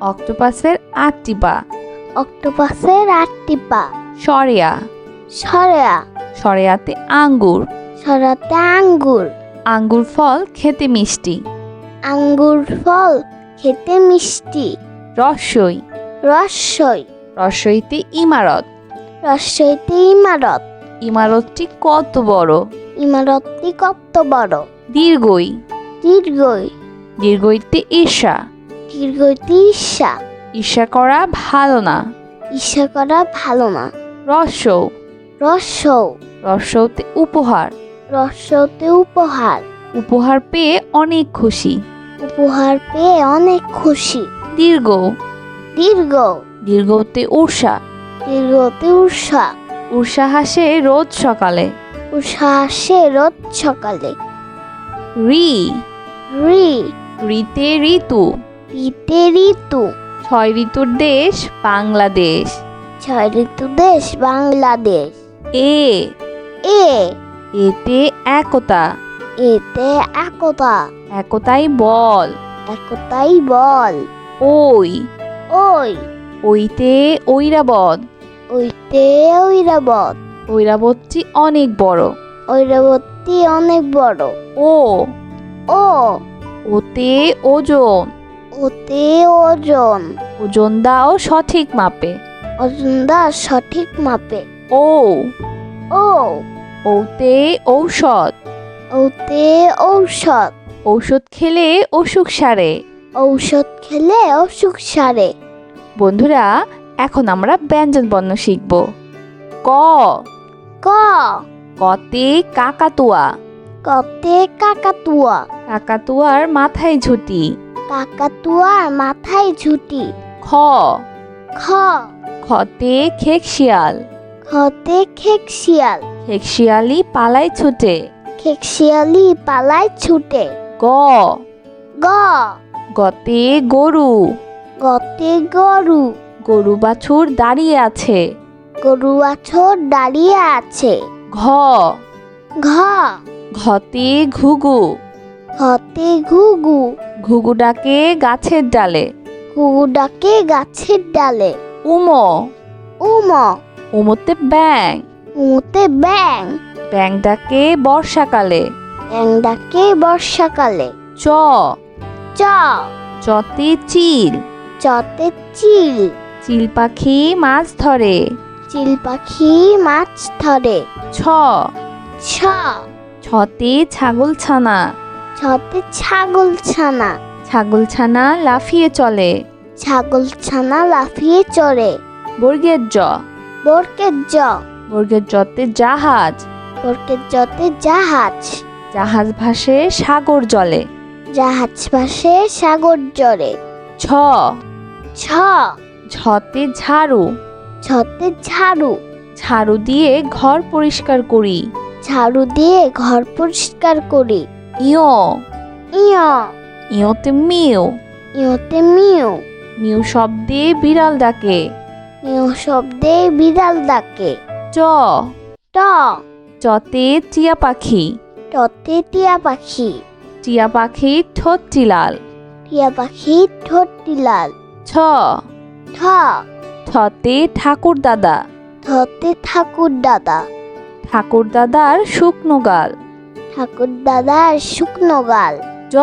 অক্টোপাসের আটটি পা। অক্টোপাসের আটটি পা। সরেয়া। সরেয়া। সরেয়াতে আঙ্গুর। সরাতে আঙ্গুর। আঙ্গুর ফল খেতে মিষ্টি। আঙ্গুর ফল খেতে মিষ্টি। রসই। রসই। রসইতে ইমারত। রসইতে ইমারত। ইমারতটি কত বড়? ইমারতটি কত বড়? দীর্ঘই। দীর্ঘই। দীর্ঘইতে ঈর্ষা। দীর্ঘইতে ঈর্ষা ঈর্ষা করা ভালো না। ঈর্ষা করা ভালো না। রসৌ রসৌ রসৌতে উপহার। রসতে উপহার। উপহার পেয়ে অনেক খুশি। উপহার পেয়ে অনেক খুশি। দীর্ঘ। দীর্ঘ। দীর্ঘতে উষা দীর্ঘতে উষা উষা হাসে রোজ সকালে। উষা হাসে রোজ সকালে। রি। রি। রিতে ঋতু। ঋতে ঋতু ছয় ঋতুর দেশ বাংলাদেশ। ছয় ঋতু দেশ বাংলাদেশ। এ। এ। এতে একতা। এতে একতা। একতাই বল। একতাই বল। ওই ওই ওইতে ঐরাবত ওইতে ঐরাবত ঐরাবতটি অনেক বড়। ঐরাবতী অনেক বড়। ও। ও। ওতে ওজন। ওতে ওজন। ওজন দাও সঠিক মাপে। ওজন ওজনদা সঠিক মাপে। ও। ও। ওতে ঔষধ। ওতে ঔষধ। ঔষধ খেলে অসুখ সারে। ঔষধ খেলে অসুখ সারে। বন্ধুরা এখন আমরা ব্যঞ্জন বর্ণ শিখব। ক। ক। কতে কাকাতুয়া। কতে কাকাতুয়া। কাকাতুয়ার মাথায় ঝুটি। কাকাতুয়ার মাথায় ঝুটি। খ। খ। খতে খেকশিয়াল খতে খেক শিয়াল। খেকশিয়ালি পালায় ছুটে। খেক শিয়ালি পালায় ছুটে। গ। গ। গতে গরু। গতে গরু। গরু বাছুর দাঁড়িয়ে আছে। গরু বাছুর দাঁড়িয়ে আছে। ঘ। ঘ। ঘতে ঘুঘু। হতে ঘুঘু। ঘুঘু ডাকে গাছের ডালে। ঘুঘু ডাকে গাছের ডালে। উম। উম। উমতে ব্যাং উমতে ব্যাং ব্যাং ডাকে বর্ষাকালে। ব্যাং ডাকে বর্ষাকালে। চ। চ। চতে চিল। চতে চিল। চিল পাখি মাছ ধরে। চিল পাখি মাছ ধরে। ছ। ছ। ছতে ছাগল ছানা। ছতে ছাগল ছানা ছাগল ছানা লাফিয়ে চলে। ছাগল ছানা লাফিয়ে চড়ে। বর্গের জ। বরকের জ। বর্গের জতে জাহাজ। বরকের জতে জাহাজ। জাহাজ ভাসে সাগর জলে। জাহাজ ভাসে সাগর জরে ছ ছ ঝতে ঝাড়ু। ছতে ঝাড়ু। ঝাড়ু দিয়ে ঘর পরিষ্কার করি। ঝাড়ু দিয়ে ঘর পরিষ্কার করি। ইয় ইয় ইয়তে মিউ ইয়তে মিউ মিউ শব্দে বিড়াল ডাকে মিউ শব্দে বিড়াল ডাকে চ ট চতে টিয়া পাখি টতে টিয়া পাখি টিয়া পাখি ঠোঁটটি লাল টিয়া পাখি ঠোঁটটি লাল ছ ঠ ঠতে ঠাকুর দাদা থতে ঠাকুর দাদা ঠাকুর দাদার শুকনো গাল ঠাকুর দাদার শুকনো গাল। জ।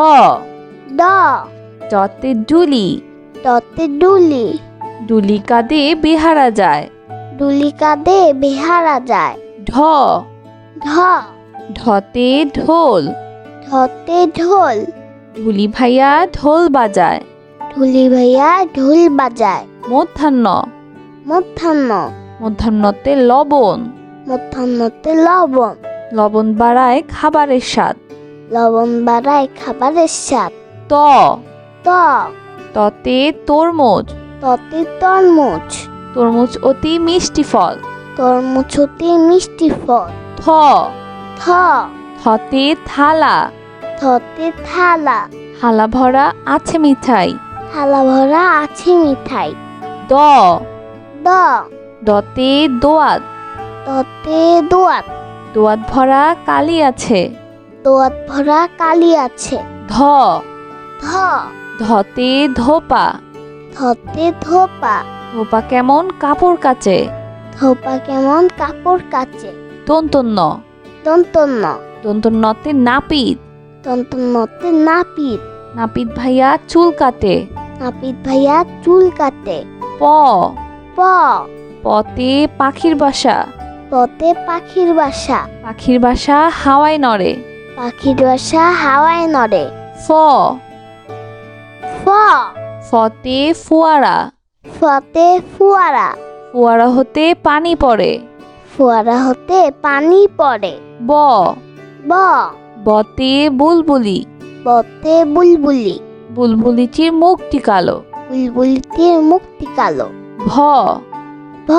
ড। জতে ডুলি। টতে ডুলি। ডুলি কাঁদে বেহারা যায়। ডুলি কাঁদে বেহারা যায়। ঢ। ঢ। ঢতে ঢোল। ঢতে ঢোল। ঢুলি ভাইয়া ঢোল বাজায়। ঢুলি ভাইয়া ঢোল বাজায়। মধ্যাহ্ন। মধ্যাহ্ন। মধ্যাহ্নতে লবণ। মধ্যাহ্নতে লবণ। লবণ বাড়ায় খাবারের স্বাদ। লবণ বাড়ায় খাবারের স্বাদ। ত। ত। ততে তরমুজ। ততে তরমুজ। তরমুজ অতি মিষ্টি ফল। তরমুজ অতি মিষ্টি ফল। থ। থ। থতে থালা। থতে থালা। থালা ভরা আছে মিঠাই। থালা ভরা আছে মিঠাই। দ। দ। দতে দোয়াত ততে দোয়াত দোয়াত ভরা কালি আছে। দোয়াত ভরা কালি আছে। ধ। ধ। ধতে ধোপা। ধতে ধোপা। ধোপা কেমন কাপড় কাচে। ধোপা কেমন কাপড় কাচে। দন্তন্য। দন্তন্য। দন্তন্যতে নাপিত। দন্তন্যতে নাপিত। নাপিত ভাইয়া চুল কাটে। নাপিত ভাইয়া চুল কাটে। প। প। পতে পাখির বাসা। পতে পাখির বাসা। পাখির বাসা হাওয়ায় নড়ে। পাখির বাসা হাওয়ায় নড়ে। ফ। ফ। ফতে ফুয়ারা। ফতে ফুয়ারা। ফোয়ারা হতে পানি পড়ে। ফুয়ারা হতে পানি পড়ে। ব। ব। বতে বুলবুলি। বতে বুলবুলি। বুলবুলিটির মুখটি কালো। বুলবুলিটির মুক্তি কালো। ভ। ভ।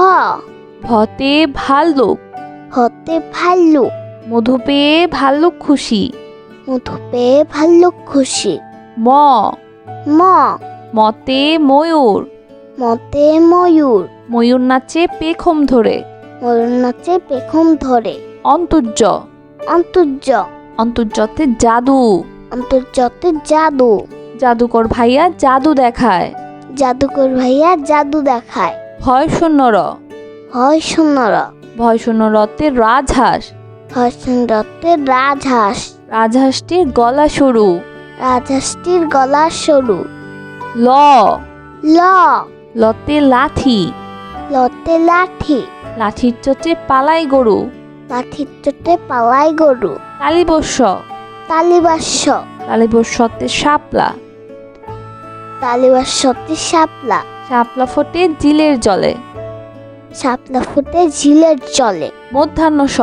ভতে ভাল্লুক হতে ভাল্লুক মধু পেয়ে ভাল্লুক খুশি। মধু পেয়ে ভাল্লুক খুশি। ম। ম। মতে ময়ূর। মতে ময়ূর। ময়ূর নাচে পেখম ধরে। ময়ূর নাচে পেখম ধরে। অন্তর্য। অন্তর্য। অন্তর্যতে জাদু। অন্তর্জতে জাদু। জাদুকর ভাইয়া জাদু দেখায়। জাদুকর ভাইয়া জাদু দেখায়। ভয় শূন্যর। হয় সুন্দর ভয় শূন্য রতে রাজহাঁস। হয় সুন্দরতে রাজহাঁস। রাজহাঁসটির গলা সরু। রাজহাঁসটির গলা সরু। ল। ল। লতে লাঠি। লতে লাঠি। লাঠির চোটে পালাই গরু। লাঠির চোটে পালাই গরু। তালিবস্য তালিবাস্য তালিবস্যতে শাপলা। তালিবাস্যতে শাপলা। শাপলা ফোটে জিলের জলে। শাপলা ফুটে ঝিলের জলে। মধ্যাহ্ন স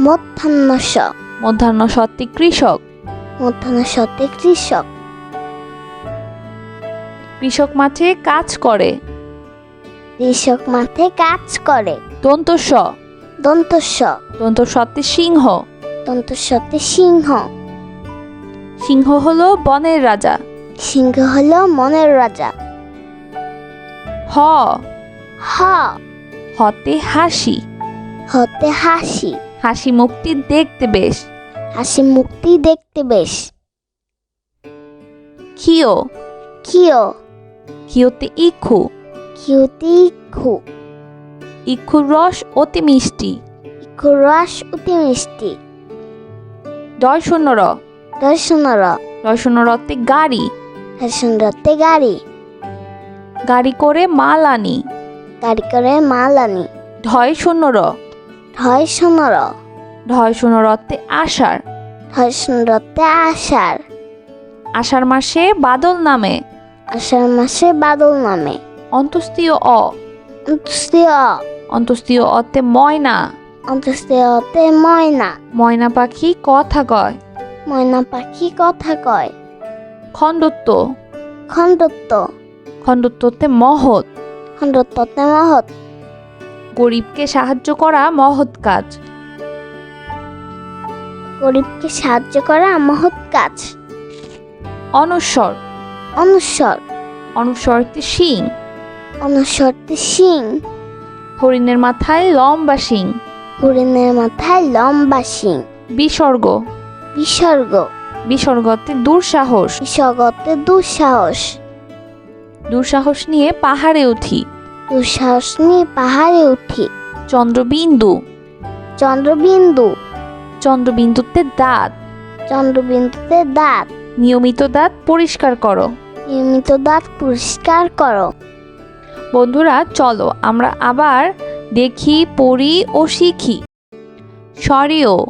মধ্যাহ্ন স মধ্যাহ্ন সত্যি কৃষক। মধ্যাহ্ন সতে কৃষক। কৃষক মাঠে কাজ করে। কৃষক মাঠে কাজ করে। দন্তস্ব দন্তস্ব দন্ত সত্যি সিংহ। দন্তস্বতে সিংহ। সিংহ হলো বনের রাজা। সিংহ হলো মনের রাজা। হ। হ। হতে হাসি। হতে হাসি। হাসি মুখটি দেখতে বেশ। হাসি মুক্তি দেখতে বেশ। ক্ষিয় কিও ক্ষিয়তে ইক্ষু কিউতি খু ইক্ষুর রস অতি মিষ্টি। ইকুর রস অতি মিষ্টি। শূন্য র দর্শনর। ডয় শূন্য রতে গাড়ি। দর্শনরতে গাড়ি। গাড়ি করে মাল আনি। গাড়ি করে মাল আনি। ঢয় শূন্য র। ঢয় সোনর ঢয় শূন্য রতে আষাঢ়। ঢয় সোনরতে আষাঢ়। আষাঢ় মাসে বাদল নামে। আষাঢ় মাসে বাদল নামে। অন্তস্তীয় অ। অন্তস্তীয় অন্তস্তীয় অতে ময়না। অন্তস্তীয়তে ময়না। ময়না পাখি কথা কয়। ময়না পাখি কথা কয়। খণ্ডত্ব। খণ্ডত্ব। খণ্ডত্বতে মহৎ। মহৎ। গরিবকে সাহায্য করা মহৎ কাজ। গরিবকে সাহায্য করা মহৎ কাজ। অনস্বর অনুস্বর অনুস্বরতে শিং। অনুস্বরতে শিং। হরিণের মাথায় লম্বা শিং। হরিণের মাথায় লম্বা শিং। বিসর্গ। বিসর্গ। বিসর্গতে দুঃসাহস। বিসর্গতে দুঃসাহস। দুঃসাহস নিয়ে পাহাড়ে উঠি। দুঃসাহস নিয়ে পাহাড়ে উঠি। চন্দ্রবিন্দু। চন্দ্রবিন্দু। চন্দ্রবিন্দুতে দাঁত। চন্দ্রবিন্দুতে দাঁত। নিয়মিত দাঁত পরিষ্কার করো। নিয়মিত দাঁত পরিষ্কার করো। বন্ধুরা চলো আমরা আবার দেখি পড়ি ও শিখি। সরেও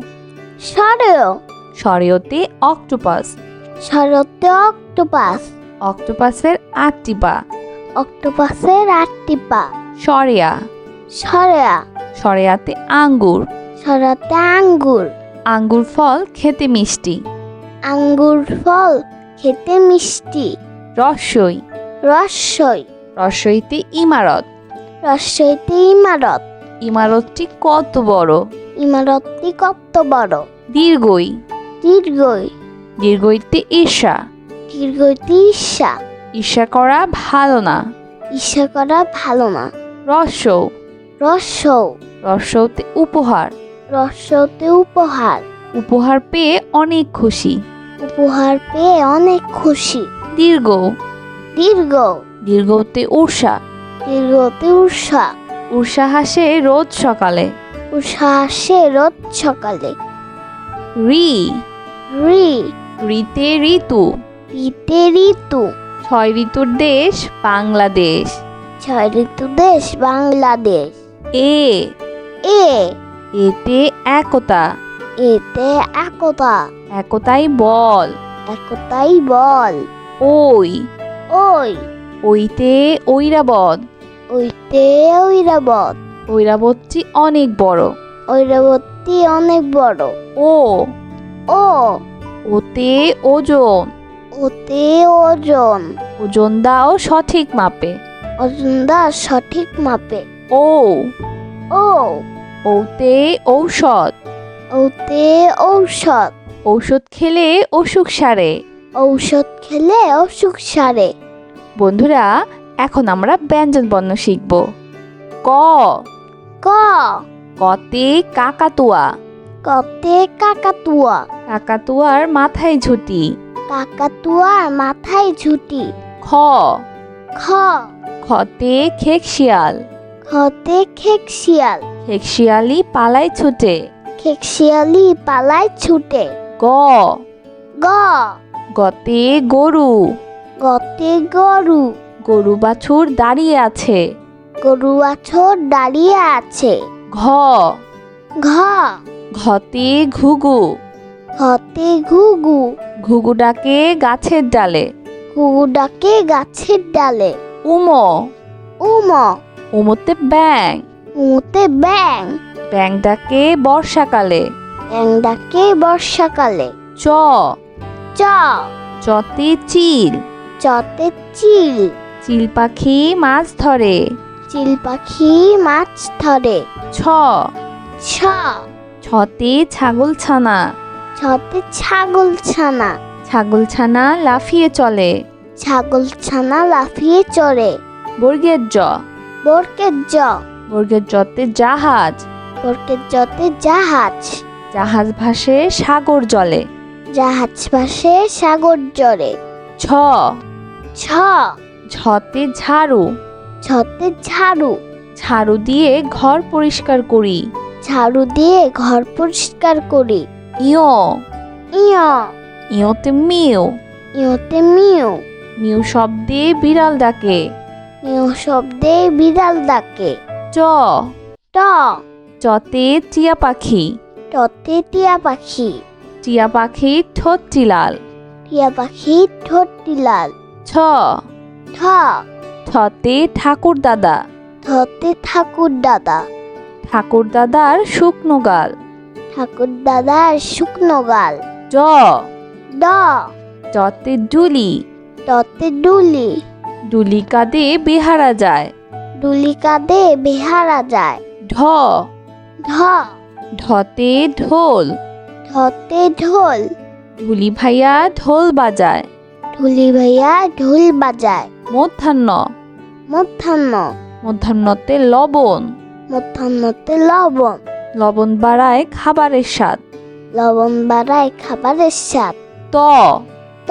সরেও সরেওতে অক্টোপাস। শরতে অক্টোপাস। অক্টোপাসের আটটি পা। অক্টোপাসের আটটি পা। সরেয়া। সরেয়া। সরেয়াতে আঙ্গুর। সরাতে আঙ্গুর। আঙ্গুর ফল খেতে মিষ্টি। আঙ্গুর ফল খেতে মিষ্টি। রসই। রসই। রসইতে ইমারত। রস্বইতে ইমারত। ইমারতটি কত বড়? ইমারতটি কত বড়? দীর্ঘই। দীর্ঘই। দীর্ঘইতে ঈর্ষা। দীর্ঘইতে ঈর্ষা। ঈর্ষা করা ভালো না। ঈর্ষা করা ভালো না। রস্যৌ রস্যৌ রস্যৌতে উপহার। রস্যতে উপহার। উপহার পেয়ে অনেক খুশি। উপহার পেয়ে অনেক খুশি। দীর্ঘ দীর্ঘ দীর্ঘতে উষা দীর্ঘতে উষা উষা হাসে রোজ সকালে। উষা হাসে রোজ সকালে। রি। রি। রিতে ঋতু। ঋতে ঋতু। ছয় ঋতুর দেশ বাংলাদেশ। ছয় ঋতু দেশ বাংলাদেশ। এ। এ। এতে একতা। এতে একতা। একতাই বল। একতাই বল। ওই। ওই। ওইতে ঐরাবত ওইতে ঐরাবত ঐরাবতটি অনেক বড়। ঐরাবতী অনেক বড়। ও। ও। ওতে ওজন। ওতে ওজন। ওজন দাও সঠিক মাপে। ওজনদা সঠিক মাপে। ও। ও। ওতে ঔষধ। ওতে ঔষধ। ঔষধ খেলে অসুখ সারে। ঔষধ খেলে অসুখ সারে। বন্ধুরা এখন আমরা ব্যঞ্জন বর্ণ শিখব। ক। ক। কতে কাকাতুয়া। কতে কাকাতুয়া। কাকাতুয়ার মাথায় ঝুটি। কাকাতুয়ার মাথায় ঝুটি। খ। খ। খতে খেকশিয়াল খতে খেকশিয়াল খেকশিয়ালি পালায় ছুটে। খেকশিয়ালি পালায় ছুটে। গ। গ। গতে গরু। গতে গরু। গরু বাছুর দাঁড়িয়ে আছে। গরু বাছুর দাঁড়িয়ে আছে। ঘ। ঘ। ঘতে ঘুঘু। হতে ঘুঘু। ঘুঘু ডাকে গাছের ডালে। ঘুঘু ডাকে গাছের ডালে। উম। উম। উমতে ব্যাং উমতে ব্যাং ব্যাং ডাকে বর্ষাকালে। ব্যাং ডাকে বর্ষাকালে। চ। চ। চতে চিল। চতে চিল। চিল পাখি মাছ ধরে। চিল পাখি মাছ ধরে। ছ। ছ। ছতে ছাগল ছানা। ছতে ছাগল ছানা ছাগল ছানা লাফিয়ে চলে। ছাগল ছানা লাফিয়ে চড়ে। বর্গের জ। বরকের জ। বর্গের জতে জাহাজ। বরকের জতে জাহাজ। জাহাজ ভাসে সাগর জলে। জাহাজ ভাসে সাগর জরে ছ। ছ। ছতে ঝাড়ু। ছতে ঝাড়ু। ঝাড়ু দিয়ে ঘর পরিষ্কার করি। ঝাড়ু দিয়ে ঘর পরিষ্কার করি। ইয় ইয় ইয়তে মিউ ইয়তে মিউ মিউ শব্দে বিড়াল ডাকে মিউ শব্দে বিড়াল ডাকে চ ট চতে টিয়া পাখি টতে টিয়া পাখি টিয়া পাখি ঠোঁটটি লাল টিয়া পাখি ঠোঁটটি লাল ছ ঠ ঠতে ঠাকুর দাদা থতে ঠাকুর দাদা ঠাকুর দাদার শুকনো গাল ঠাকুর দাদার শুকনো গাল। জ। ড। জতে ডুলি। টতে ডুলি। ডুলি কাঁদে বেহারা যায়। ডুলি কাঁদে বেহারা যায়। ঢ। ঢ। ঢতে ঢোল। ঢতে ঢোল। ঢুলি ভাইয়া ঢোল বাজায়। ঢুলি ভাইয়া ঢোল বাজায়। মধ্যাহ্ন। মধ্যাহ্ন। মধ্যাহ্নতে লবণ। মধ্যাহ্নতে লবণ। লবণ বাড়ায় খাবারের স্বাদ। লবণ বাড়ায় খাবারের স্বাদ। ত। ত।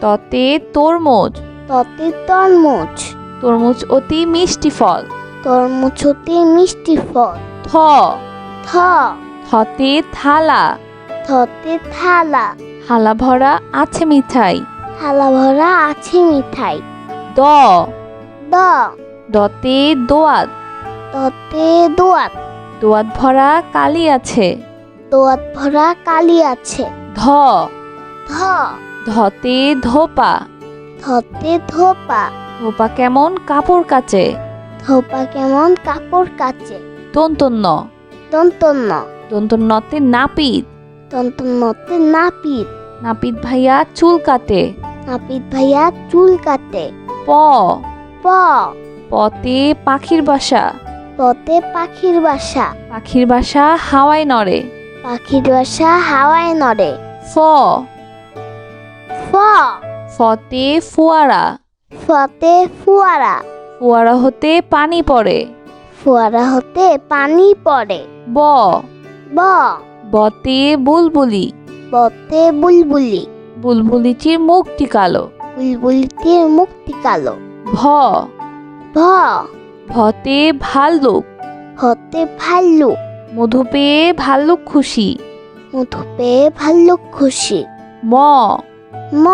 ততে তরমুজ। ততে তরমুজ। তরমুজ অতি মিষ্টি ফল। তরমুজ অতি মিষ্টি ফল। থ। থ। থতে থালা। থতে থালা। থালা ভরা আছে মিঠাই। থালা ভরা আছে মিঠাই। দ। দ। দতে দোয়াত ততে দোয়াত দোয়াত ভরা কালি আছে। দোয়াত ভরা কালি আছে। ধ। ধ। ধতে ধোপা। ধতে ধোপা। ধোপা কেমন কাপড় কাচে। ধোপা কেমন কাপড় কাচে। দন্তন্য। দন্তন্য। দন্তন্যতে নাপিত। দন্তন্যতে নাপিত। নাপিত ভাইয়া চুল কাটে। নাপিত ভাইয়া চুল কাটে। প। প। পতে পাখির বাসা। পতে পাখির বাসা। পাখির বাসা হাওয়ায় নড়ে। পাখির বাসা হাওয়ায় নড়ে। ফ। ফ। ফতে ফোয়ারা। ফতে ফুয়ারা। ফোয়ারা হতে পানি পড়ে। ফুয়ারা হতে পানি পড়ে। ব। ব। বতে বুলবুলি। বতে বুলবুলি। বুলবুলিটির মুখটি কালো। বুলবুলিটির মুক্তি কালো। ভ। ভ। ভতে ভাল্লুক। হতে ভাল্লুক। মধু পেয়ে ভাল্লুক খুশি। মধু পেয়ে ভাল্লুক খুশি। ম। ম।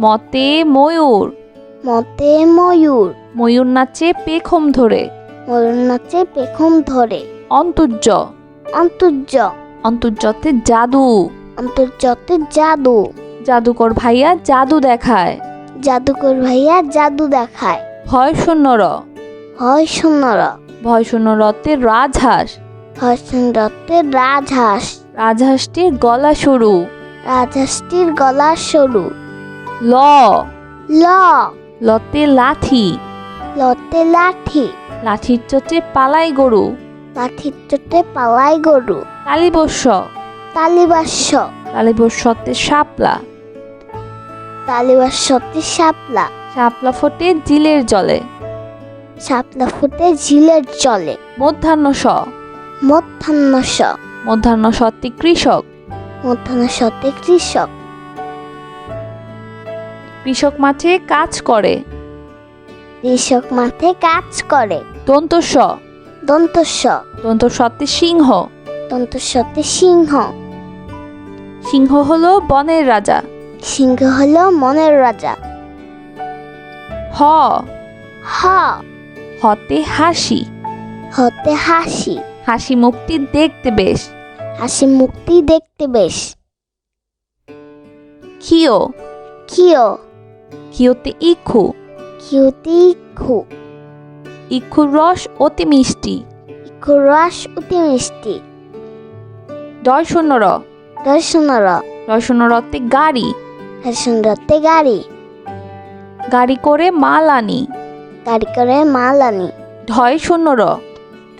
মতে ময়ূর। মতে ময়ূর। ময়ূর নাচে পেখম ধরে। ময়ূর নাচে পেখম ধরে। অন্তর্য। অন্তর্য। অন্তর্যতে জাদু। অন্তর্জতে জাদু। জাদুকর ভাইয়া জাদু দেখায়। জাদুকর ভাইয়া জাদু দেখায়। ভয় শূন্য র হয় সুন্দর ভয় শূন্য রতে রাজহাঁস। হয় সুন্দরতে রাজহাঁস। রাজহাঁসটির গলা সরু। রাজহাঁসটির গলা সরু। ল। ল। লতে লাঠি। লতে লাঠি। লাঠির চোটে পালাই গরু। লাঠির চোটে পালাই গরু। তালিবস্য তালিবাস্য তালিবস্যতে শাপলা। তালিবাস্যতে শাপলা। শাপলা ফোটে জিলের জলে। শাপলা ফুটে ঝিলের জলে। মধ্যাহ্ন স মধ্যাহ্ন স মধ্যাহ্ন সত্যি কৃষক। মধ্যাহ্ন সতে কৃষক। কৃষক মাঠে কাজ করে। কৃষক মাঠে কাজ করে। দন্তস্ব দন্তস্ব দন্তস্বতে সিংহ। দন্তস্বতে সিংহ। সিংহ হলো বনের রাজা। সিংহ হলো মনের রাজা। হ। হ। হতে হাসি। হতে হাসি। হাসি মুখটি দেখতে বেশ। হাসি মুক্তি দেখতে বেশ। ক্ষিয় কিও ক্ষিয়তে ইক্ষু। কিউতি খু ইক্ষুর রস অতি মিষ্টি। ইকুর রস অতি মিষ্টি। শূন্য র শূন্য রতে গাড়ি। দর্শনরতে গাড়ি। গাড়ি করে মাল আনি। গাড়ি করে মাল আনি। ঢয় শূন্য র।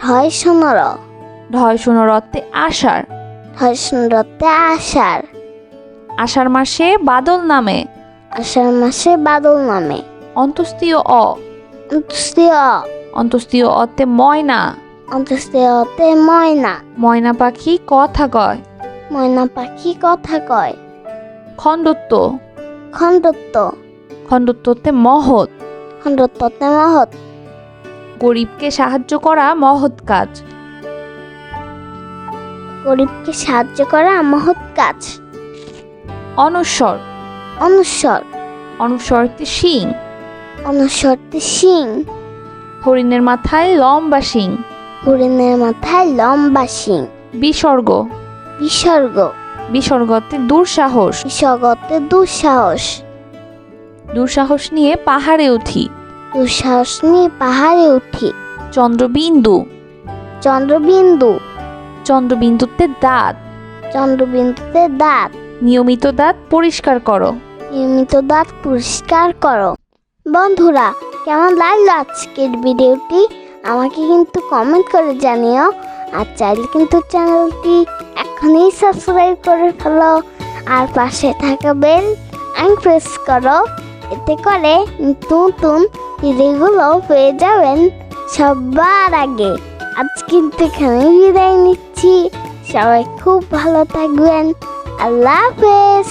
ঢয় সোনর ঢয় শূন্য রতে আষাঢ়। ঢয় সুন্দরতে আষাঢ়। আষাঢ় মাসে বাদল নামে। আষাঢ় মাসে বাদল নামে। অন্তস্তীয় অ। অন্তস্তীয় অ অন্তস্তীয় অতে ময়না। অন্তস্তীয়তে ময়না। ময়না পাখি কথা কয়। ময়না পাখি কথা কয়। খণ্ডত্ব। খণ্ডত্ব। খণ্ডত্বতে মহৎ। মহৎ। গরিবকে সাহায্য করা মহৎ কাজ। গরিবকে সাহায্য করা মহৎ কাজ। অনস্বর অনুস্বর অনুস্বরতে শিং। অনুস্বরতে সিং হরিণের মাথায় লম্বা শিং। হরিণের মাথায় লম্বা সিং বিসর্গ। বিসর্গ। বিসর্গতে দুঃসাহস। বিসর্গতে দুঃসাহস। দুঃসাহস নিয়ে পাহাড়ে উঠি। দুঃসাহস নিয়ে পাহাড়ে উঠি। চন্দ্রবিন্দু। চন্দ্রবিন্দু। চন্দ্রবিন্দুতে দাঁত। চন্দ্রবিন্দুতে দাঁত। নিয়মিত দাঁত পরিষ্কার করো। নিয়মিত দাঁত পরিষ্কার করো। বন্ধুরা কেমন লাগল আজকের ভিডিওটি? আমাকে কিন্তু কমেন্ট করে জানিও। আর চাইলে কিন্তু চ্যানেলটি এখনই সাবস্ক্রাইব করে ফেলো। আর পাশে থাকা বেল আইন প্রেস করো। এতে করে নতুন ভিডিওগুলো পেয়ে যাবেন সবার আগে। আজ কিন্তু এখানে বিদায় নিচ্ছি। সবাই খুব ভালো থাকবেন। আল্লাহ হাফেজ।